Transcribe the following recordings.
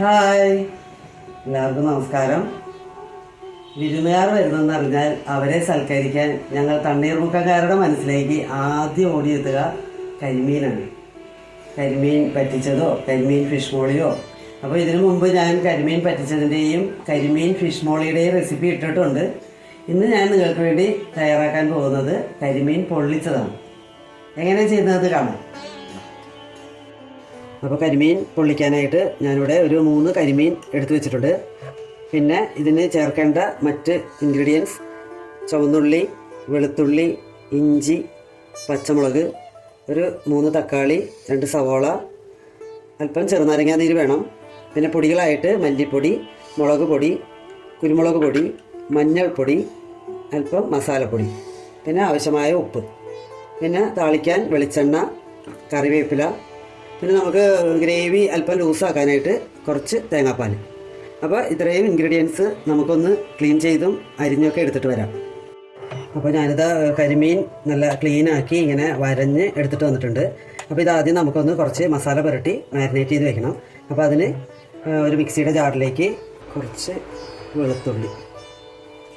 Hi. എല്ലാവർക്കും നമസ്കാരം. വിരുന്നുകാർ വരുന്നെന്ന് അറിഞ്ഞാൽ അവരെ സൽക്കരിക്കാൻ ഞങ്ങൾ തണ്ണീർമുക്കക്കാരുടെ മനസ്സിലേക്ക് ആദ്യം ഓടിയെത്തുക കരിമീനാണ്. കരിമീൻ പറ്റിച്ചതോ കരിമീൻ ഫിഷ് മോളിയോ? അപ്പോൾ ഇതിനു മുമ്പ് ഞാൻ കരിമീൻ പറ്റിച്ചതിന്റെയും കരിമീൻ ഫിഷ് മോളിയുടെയും റെസിപ്പി ഇട്ടിട്ടുണ്ട്. ഇന്ന് ഞാൻ നിങ്ങൾക്ക് വേണ്ടി തയ്യാറാക്കാൻ പോകുന്നത് കരിമീൻ പൊള്ളിച്ചതാണ്. എങ്ങനെയാണ് ചെയ്യുന്നത് കാണാം. അപ്പോൾ കരിമീൻ പൊള്ളിക്കാനായിട്ട് ഞാനിവിടെ ഒരു മൂന്ന് കരിമീൻ എടുത്തു വെച്ചിട്ടുണ്ട്. പിന്നെ ഇതിന് ചേർക്കേണ്ട മറ്റ് ഇൻഗ്രീഡിയൻസ് ചുവന്നുള്ളി വെളുത്തുള്ളി ഇഞ്ചി പച്ചമുളക് ഒരു മൂന്ന് തക്കാളി രണ്ട് സവോള അല്പം ചെറുനാരങ്ങാ നീര് വേണം. പിന്നെ പൊടികളായിട്ട് മല്ലിപ്പൊടി മുളക് പൊടി കുരുമുളക് പൊടി മഞ്ഞൾപ്പൊടി അല്പം മസാലപ്പൊടി പിന്നെ ആവശ്യമായ ഉപ്പ്. പിന്നെ താളിക്കാൻ വെളിച്ചെണ്ണ കറിവേപ്പില പിന്നെ നമുക്ക് ഗ്രേവി അല്പം ലൂസാക്കാനായിട്ട് കുറച്ച് തേങ്ങാപ്പാൽ. അപ്പോൾ ഇത്രയും ഇൻഗ്രീഡിയൻസ് നമുക്കൊന്ന് ക്ലീൻ ചെയ്തും അരിഞ്ഞൊക്കെ എടുത്തിട്ട് വരാം. അപ്പോൾ ഞാനിത് കരിമീൻ നല്ല ക്ലീൻ ആക്കി ഇങ്ങനെ വരഞ്ഞ് എടുത്തിട്ട് വന്നിട്ടുണ്ട്. അപ്പോൾ ഇതാദ്യം നമുക്കൊന്ന് കുറച്ച് മസാല പുരട്ടി മാരിനേറ്റ് ചെയ്ത് വെക്കണം. അപ്പോൾ അതിന് ഒരു മിക്സിയുടെ ജാറിലേക്ക് കുറച്ച് വെളുത്തുള്ളി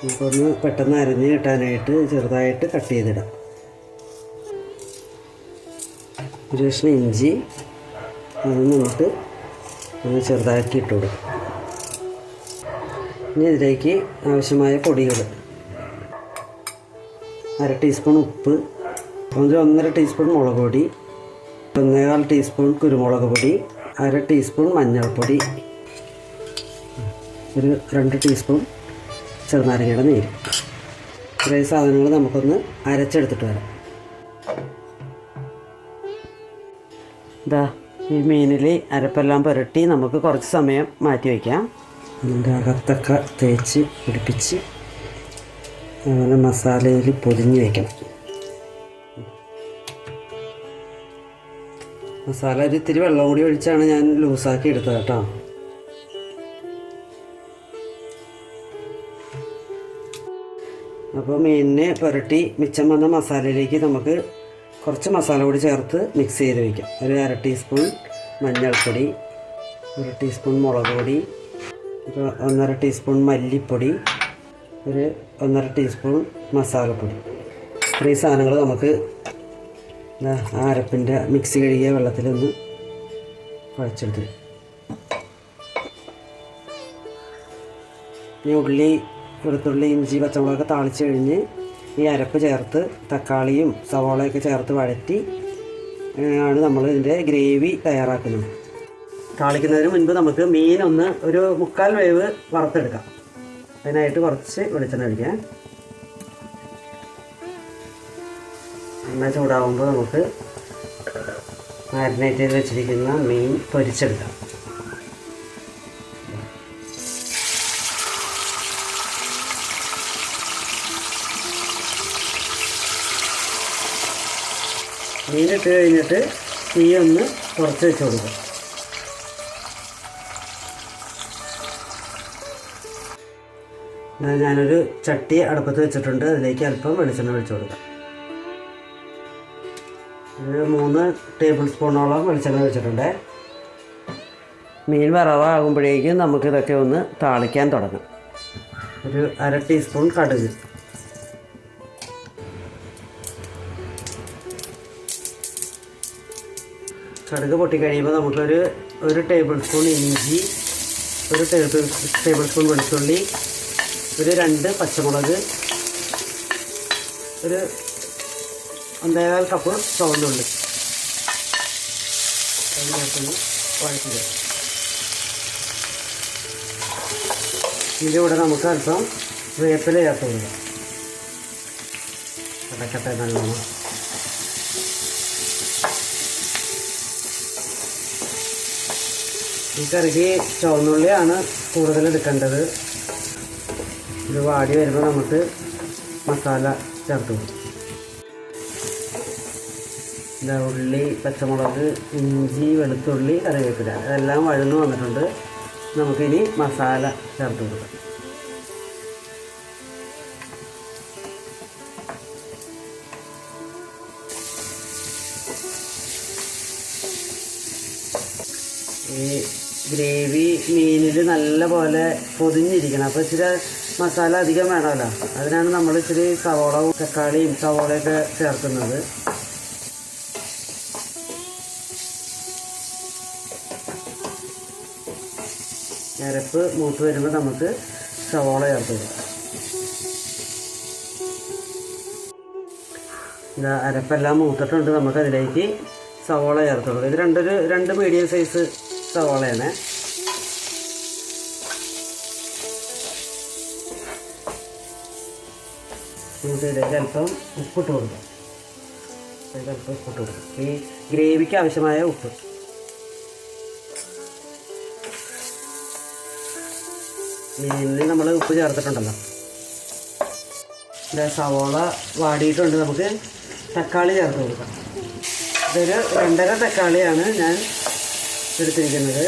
നമുക്കൊന്ന് പെട്ടെന്ന് അരഞ്ഞ് കിട്ടാനായിട്ട് ചെറുതായിട്ട് കട്ട് ചെയ്തിടാം. ഒരു കഷ്ണം ഇഞ്ചി നമുക്ക് ഒന്ന് ചെറുതാക്കി ഇട്ട് കൊടുക്കും. ഇനി ഇതിലേക്ക് ആവശ്യമായ പൊടികൾ. അര ടീസ്പൂൺ ഉപ്പ് ഒരു ഒന്നര ടീസ്പൂൺ മുളക് പൊടി ഒന്നേകാൽ ടീസ്പൂൺ കുരുമുളക് പൊടി അര ടീസ്പൂൺ മഞ്ഞൾപ്പൊടി ഒരു രണ്ട് ടീസ്പൂൺ ചെറുനാരങ്ങയുടെ നീര്. ഇത്രയും സാധനങ്ങൾ നമുക്കൊന്ന് അരച്ചെടുത്തിട്ട് വരാം. ഇതാ ഈ മീനിൽ അരപ്പെല്ലാം പുരട്ടി നമുക്ക് കുറച്ച് സമയം മാറ്റി വയ്ക്കാം. അതിന്റെ അകത്തൊക്കെ തേച്ച് പിടിപ്പിച്ച് അങ്ങനെ മസാലയിൽ പൊതിഞ്ഞ് വയ്ക്കണം. മസാല ഒരു ഇത്തിരി വെള്ളം കൂടി ഒഴിച്ചാണ് ഞാൻ ലൂസാക്കി എടുത്തത് കേട്ടോ. അപ്പോൾ മീനിനെ പുരട്ടി മിച്ചം വന്ന മസാലയിലേക്ക് നമുക്ക് കുറച്ച് മസാല കൂടി ചേർത്ത് മിക്സ് ചെയ്ത് വയ്ക്കാം ഒരു അര ടീസ്പൂൺ മഞ്ഞൾപ്പൊടി ഒരു ടീസ്പൂൺ മുളക് പൊടി ഒരു ഒന്നര ടീസ്പൂൺ മല്ലിപ്പൊടി ഒരു ഒന്നര ടീസ്പൂൺ മസാലപ്പൊടി. ഇത്രയും സാധനങ്ങൾ നമുക്ക് ആ അരപ്പിന്റെ മിക്സി കഴുകിയ വെള്ളത്തിലൊന്ന് കുഴച്ചെടുത്ത് ഈ ഉള്ളി വെളുത്തുള്ളി ഇഞ്ചി പച്ചമുളകൊക്കെ താളിച്ച് കഴിഞ്ഞ് ഈ അരപ്പ് ചേർത്ത് തക്കാളിയും സവോളയൊക്കെ ചേർത്ത് വഴറ്റി ആണ് നമ്മൾ ഇതിന്റെ ഗ്രേവി തയ്യാറാക്കുന്നത്. താളിക്കുന്നതിന് മുൻപ് നമുക്ക് മീൻ ഒന്ന് ഒരു മുക്കാൽ വേവ് വറുത്തെടുക്കാം. അതിനായിട്ട് കുറച്ച് വെളിച്ചെണ്ണ ഒഴിക്കാം. എണ്ണ ചൂടാവുമ്പോൾ നമുക്ക് മാരിനേറ്റ് ചെയ്ത് വെച്ചിരിക്കുന്ന മീൻ പൊരിച്ചെടുക്കാം. മീനിട്ട് കഴിഞ്ഞിട്ട് തീ ഒന്ന് കുറച്ച് വെച്ച് കൊടുക്കും. ഞാനൊരു ചട്ടി അടുപ്പത്ത് വെച്ചിട്ടുണ്ട്. അതിലേക്ക് അല്പം വെളിച്ചെണ്ണ ഒഴിച്ചു കൊടുക്കാം. ഒരു മൂന്ന് ടേബിൾ സ്പൂണോളം വെളിച്ചെണ്ണ വെച്ചിട്ടുണ്ട് മീൻ വറവാകുമ്പോഴേക്കും നമുക്കിതൊക്കെ ഒന്ന് താളിക്കാൻ തുടങ്ങാം. ഒരു അര ടീസ്പൂൺ കടുക്. കടുക് പൊട്ടിക്കഴിയുമ്പോൾ നമുക്കൊരു ഒരു ടേബിൾ സ്പൂൺ ഇഞ്ചി ഒരു ടേബിൾ ടേബിൾ സ്പൂൺ വെളുത്തുള്ളി ഒരു രണ്ട് പച്ചമുളക് ഒരു ഒന്നേകാൽ കപ്പ് ചുവന്നുള്ളി. ഇതിന്റെ കൂടെ നമുക്ക് അല്പം വേപ്പില ചേർത്ത് കൊടുക്കാം. അടക്കട്ടെ നല്ലോണം. ഈ കറിക്ക് ചുവന്നുള്ളിയാണ് കൂടുതൽ എടുക്കേണ്ടത്. ഇത് വാടി വരുമ്പോൾ നമുക്ക് മസാല ചേർത്ത് ഇതാ ഉള്ളി പച്ചമുളക് ഇഞ്ചി വെളുത്തുള്ളി കറിവേപ്പില. അതെല്ലാം വഴന്നു വന്നിട്ടുണ്ട്. നമുക്കിനി മസാല ചേർത്ത് കൊടുക്കാം. ഈ ഗ്രേവി മീനിൽ നല്ല പോലെ പൊതിഞ്ഞിരിക്കണം. അപ്പോൾ ഇച്ചിരി മസാല അധികം വേണമല്ലോ. അതിനാണ് നമ്മൾ ഇച്ചിരി സവോളവും തക്കാളിയും സവോളയൊക്കെ ചേർക്കുന്നത്. അരപ്പ് മൂത്ത് വരുമ്പോൾ നമുക്ക് സവോള ഇതാ അരപ്പെല്ലാം മൂത്തിട്ടുണ്ട്. നമുക്ക് അതിലേക്ക് സവോള ചേർത്ത് ഇത് രണ്ടൊരു രണ്ട് മീഡിയം സൈസ് നമുക്ക് ഇതിലേക്ക് അല്പം ഉപ്പിട്ട് കൊടുക്കാം. ഇതിലേക്ക് അല്പം ഉപ്പിട്ട് കൊടുക്കാം. ഈ ഗ്രേവിക്ക് ആവശ്യമായ ഉപ്പ്. മീനിൽ നമ്മൾ ഉപ്പ് ചേർത്തിട്ടുണ്ടല്ലോ. ഇത് സവോള വാടിയിട്ടുണ്ട് നമുക്ക്. തക്കാളി ചേർത്ത് കൊടുക്കാം. ഇതൊരു രണ്ടര തക്കാളിയാണ് ഞാൻ എടുത്തിരിക്കുന്നത്.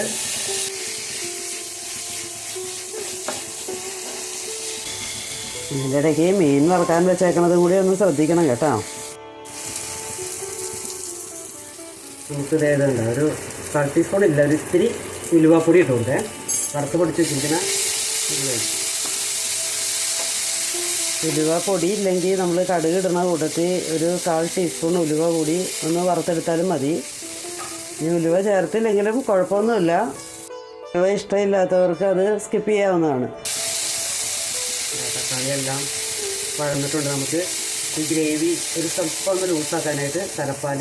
ഇതിന്റെ മീൻ വറുക്കാൻ വെച്ചേക്കണത് കൂടി ഒന്ന് ശ്രദ്ധിക്കണം കേട്ടോ. നമുക്ക് ഇതേതുണ്ട് ഒരു കാൽ ടീസ്പൂൺ ഇല്ല ഒരു ഇത്തിരി ഉലുവാപ്പൊടി ഇട്ടുണ്ട്. വറുത്ത് പൊടിച്ച് വെച്ചിരിക്കുന്ന ഉലുവ. ഇല്ലെങ്കിൽ നമ്മൾ കടുക് ഇടുന്ന കൂട്ടത്തിൽ ഒരു കാൽ ടീസ്പൂൺ ഉലുവ കൂടി ഒന്ന് വറുത്തെടുത്താലും മതി. ഈ ഉലുവ ചേർത്തില്ലെങ്കിലും കുഴപ്പമൊന്നുമില്ല. ഉലുവ ഇഷ്ടമില്ലാത്തവർക്ക് അത് സ്കിപ്പ് ചെയ്യാവുന്നതാണ്. തക്കാളിയെല്ലാം വഴന്നിട്ടുണ്ട്. നമുക്ക് ഈ ഗ്രേവി ഒരു സ്വല്പം ലൂസാക്കാനായിട്ട് തലപ്പാൽ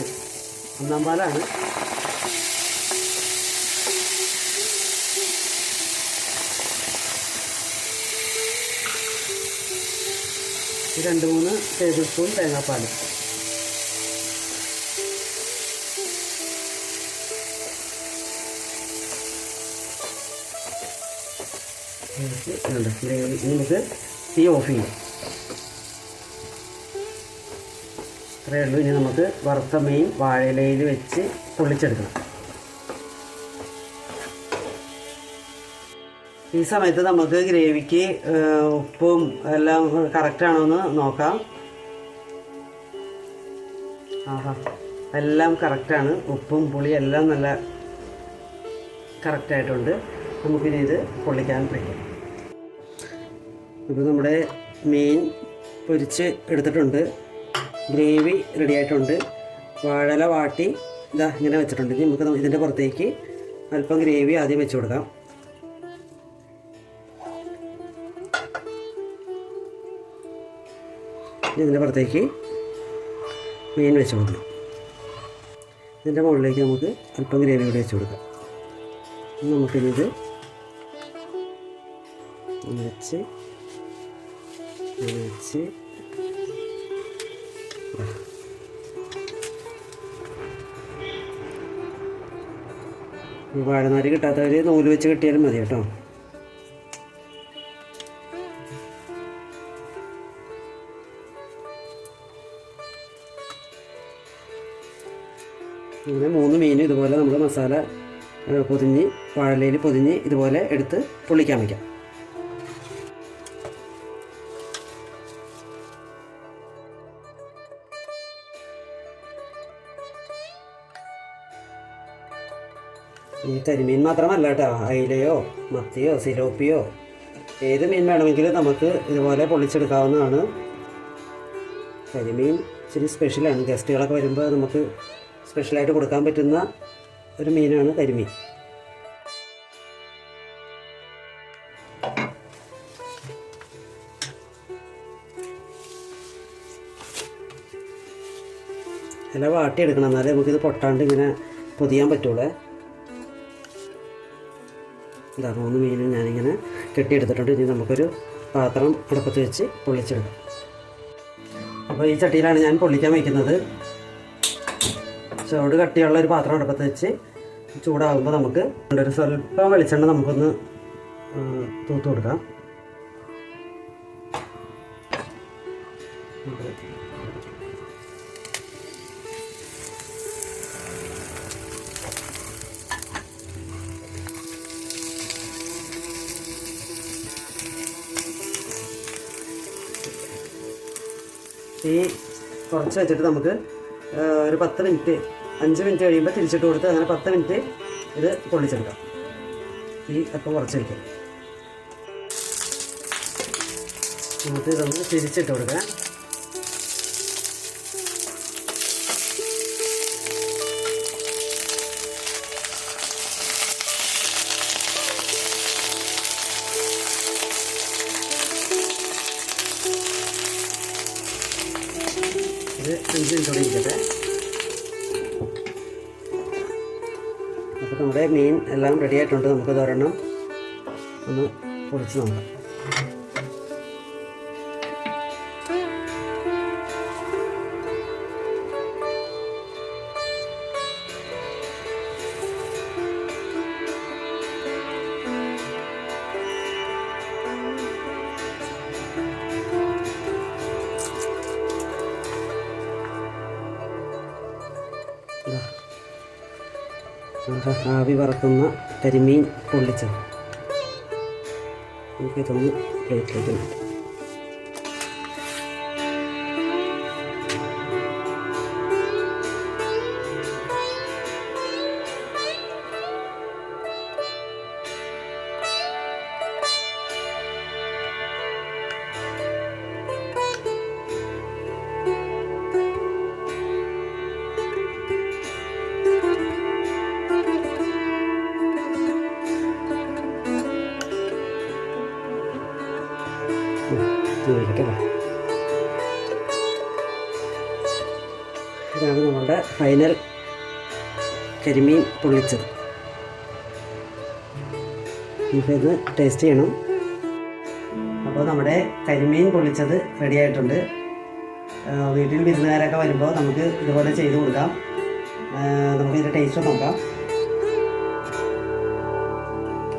ഒന്നാം പാലാണ്. രണ്ട് മൂന്ന് ടേബിൾ സ്പൂൺ തേങ്ങാപ്പാൽ ഇതുണ്ട്. ഗ്രേവി ഇനി നമുക്ക് തീ ഓഫ് ചെയ്യാം ഇത്രയേ ഉള്ളൂ ഇനി നമുക്ക് വറുത്ത മീൻ വാഴയിലയിൽ വെച്ച് പൊള്ളിച്ചെടുക്കണം ഈ സമയത്ത് നമുക്ക് ഗ്രേവിക്ക് ഉപ്പും എല്ലാം കറക്റ്റ് ആണോ എന്ന് നോക്കാം. ആഹാ എല്ലാം കറക്റ്റാണ് ഉപ്പും പുളിയും എല്ലാം നല്ല കറക്റ്റായിട്ടുണ്ട് നമുക്കിനി ഇത് പൊള്ളിക്കാൻ വയ്ക്കാം ഇപ്പോൾ നമ്മുടെ മീൻ പൊരിച്ച് എടുത്തിട്ടുണ്ട്. ഗ്രേവി റെഡി ആയിട്ടുണ്ട്. വാഴല വാട്ടി ഇതാ ഇങ്ങനെ വെച്ചിട്ടുണ്ട്. ഇനി നമുക്ക് ഇതിന്റെ പുറത്തേക്ക് അല്പം ഗ്രേവി ആദ്യം വെച്ച് കൊടുക്കാം. ഇതിന്റെ പുറത്തേക്ക് മീൻ വെച്ച് കൊടുക്കണം ഇതിന്റെ മുകളിലേക്ക് നമുക്ക് അല്പം ഗ്രേവി കൂടി വെച്ച് കൊടുക്കാം. നമുക്കിത് വെച്ച് വെച്ച് വാഴനാരി കിട്ടാത്തവർ നൂൽ വെച്ച് കെട്ടിയാലും മതി കേട്ടോ. അങ്ങനെ മൂന്ന് മീൻ ഇതുപോലെ നമ്മൾ മസാല പൊതിഞ്ഞ് വാഴലയിൽ പൊതിഞ്ഞ് ഇതുപോലെ എടുത്ത് പൊള്ളിക്കാൻ വയ്ക്കാം കരിമീൻ മാത്രമല്ല കേട്ടോ. അയിലയോ മത്തിയോ സിലോപ്പിയോ ഏത് മീൻ വേണമെങ്കിലും നമുക്ക് ഇതുപോലെ പൊള്ളിച്ചെടുക്കാവുന്നതാണ്. കരിമീൻ ഇച്ചിരി സ്പെഷ്യലാണ് ഗസ്റ്റുകളൊക്കെ വരുമ്പോൾ നമുക്ക് സ്പെഷ്യലായിട്ട് കൊടുക്കാൻ പറ്റുന്ന ഒരു മീനാണ് കരിമീൻ ഇല വാട്ടിയെടുക്കണം. എന്നാലേ നമുക്കിത് പൊട്ടാണ്ട് ഇങ്ങനെ പൊതിയാൻ പറ്റുള്ളൂ. ഇതാ മൂന്ന് മീനും ഞാനിങ്ങനെ കെട്ടിയെടുത്തിട്ടുണ്ട്. ഇനി നമുക്കൊരു പാത്രം അടുപ്പത്ത് വെച്ച് പൊള്ളിച്ചെടുക്കാം. അപ്പോൾ ഈ ചട്ടിയിലാണ് ഞാൻ പൊള്ളിക്കാൻ വയ്ക്കുന്നത്. ചൂട് കട്ടിയുള്ള ഒരു പാത്രം അടുപ്പത്ത് വെച്ച് ചൂടാകുമ്പോൾ നമുക്ക് ഒരു സ്വല്പം വെളിച്ചെണ്ണ നമുക്കൊന്ന് തൂത്ത് കൊടുക്കാം. തീ കുറച്ച് വെച്ചിട്ട് നമുക്ക് ഒരു പത്ത് മിനിറ്റ് അഞ്ച് മിനിറ്റ് കഴിയുമ്പോൾ തിരിച്ചിട്ട് കൊടുത്ത് അങ്ങനെ പത്ത് മിനിറ്റ് ഇത് പൊള്ളിച്ചെടുക്കാം. തീ അപ്പോൾ കുറച്ച് വയ്ക്കാം നമുക്ക് ഇതൊന്ന് തിരിച്ചിട്ട് കൊടുക്കാം. ഇത് മിനിറ്റ് കൂടി അപ്പോൾ നമ്മുടെ മീൻ എല്ലാം റെഡി ആയിട്ടുണ്ട്. നമുക്ക് ഒരെണ്ണം ഒന്ന് പൊളിച്ച് നോക്കാം. ആവി പറക്കുന്ന കരിമീൻ പൊള്ളിച്ചത്. നമുക്കിതൊന്ന് പ്ലേറ്റിലേക്ക് മാറ്റാം ചോദിക്കട്ടെ ഇതാണ് നമ്മളുടെ ഫൈനൽ കരിമീൻ പൊള്ളിച്ചത്. നമുക്കിത് ടേസ്റ്റ് ചെയ്യണം. അപ്പോൾ നമ്മുടെ കരിമീൻ പൊള്ളിച്ചത് റെഡി ആയിട്ടുണ്ട്. വീട്ടിൽ വിരുന്നുകാരൊക്കെ വരുമ്പോൾ നമുക്ക് ഇതുപോലെ ചെയ്ത് കൊടുക്കാം. നമുക്ക് ഇതിന്റെ ടേസ്റ്റ് നോക്കാം.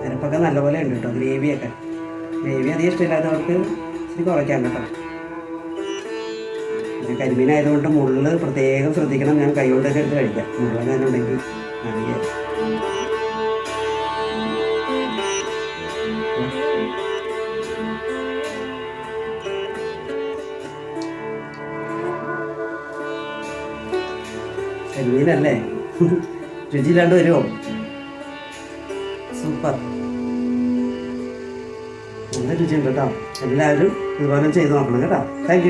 അരപ്പൊക്കെ നല്ലപോലെ ഉണ്ട് കേട്ടോ ഗ്രേവിയൊക്കെ ഗ്രേവി അധികം ഇഷ്ടമില്ലാത്തവർക്ക് ഇച്ചിരി കുറയ്ക്കാം കേട്ടോ. ഞാൻ കരിമീനായതുകൊണ്ട് മുള്ള് പ്രത്യേകം ശ്രദ്ധിക്കണം. ഞാൻ കൈ കൊണ്ടൊക്കെ എടുത്ത് കഴിക്കാം. മുള്ളെങ്ങനെ ഉണ്ടെങ്കിൽ അറിയാം കരിമീനല്ലേ? രുചിയില്ലാണ്ട് വരുമോ സൂപ്പർ. നല്ല കേട്ടോ. എല്ലാവരും ഇതുപോലെ ചെയ്ത് നോക്കണം കേട്ടോ. താങ്ക്